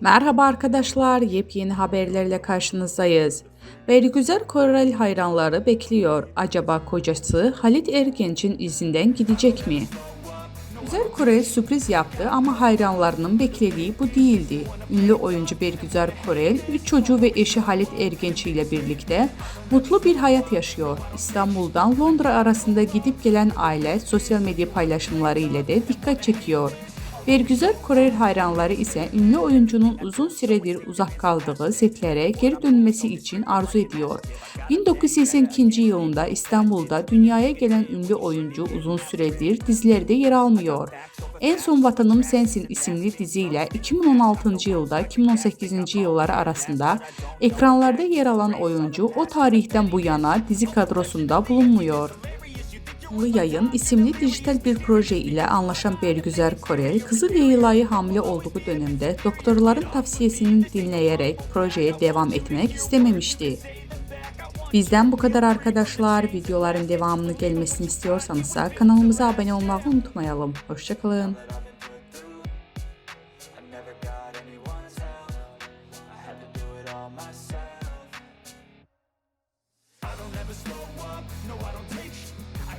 Merhaba arkadaşlar, yepyeni haberlerle karşınızdayız. Bergüzar Korel hayranları bekliyor. Acaba kocası Halit Ergenç'in izinden gidecek mi? Güzel Korel sürpriz yaptı ama hayranlarının beklediği bu değildi. Ünlü oyuncu Bergüzar Korel, üç çocuğu ve eşi Halit Ergenç ile birlikte mutlu bir hayat yaşıyor. İstanbul'dan Londra arasında gidip gelen aile sosyal medya paylaşımları ile de dikkat çekiyor. Bergüzar Korel hayranları ise ünlü oyuncunun uzun süredir uzak kaldığı setlere geri dönmesi için arzu ediyor. 1982 yılında İstanbul'da dünyaya gelen ünlü oyuncu uzun süredir dizilerde yer almıyor. En son Vatanım Sensin isimli diziyle 2016 yılda 2018 yılları arasında ekranlarda yer alan oyuncu o tarihten bu yana dizi kadrosunda bulunmuyor. Canlı Yayın isimli dijital bir proje ile anlaşan Bergüzar Korel, kızı Leyla'yı hamile olduğu dönemde doktorların tavsiyesini dinleyerek projeye devam etmek istememişti. Bizden bu kadar arkadaşlar. Videoların devamını gelmesini istiyorsanız kanalımıza abone olmayı unutmayalım. Don't ever slow up, no, I don't take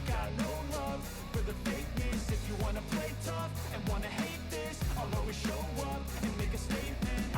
got no love for the fakeness. If you wanna play tough and wanna hate this I'll always show up and make a statement.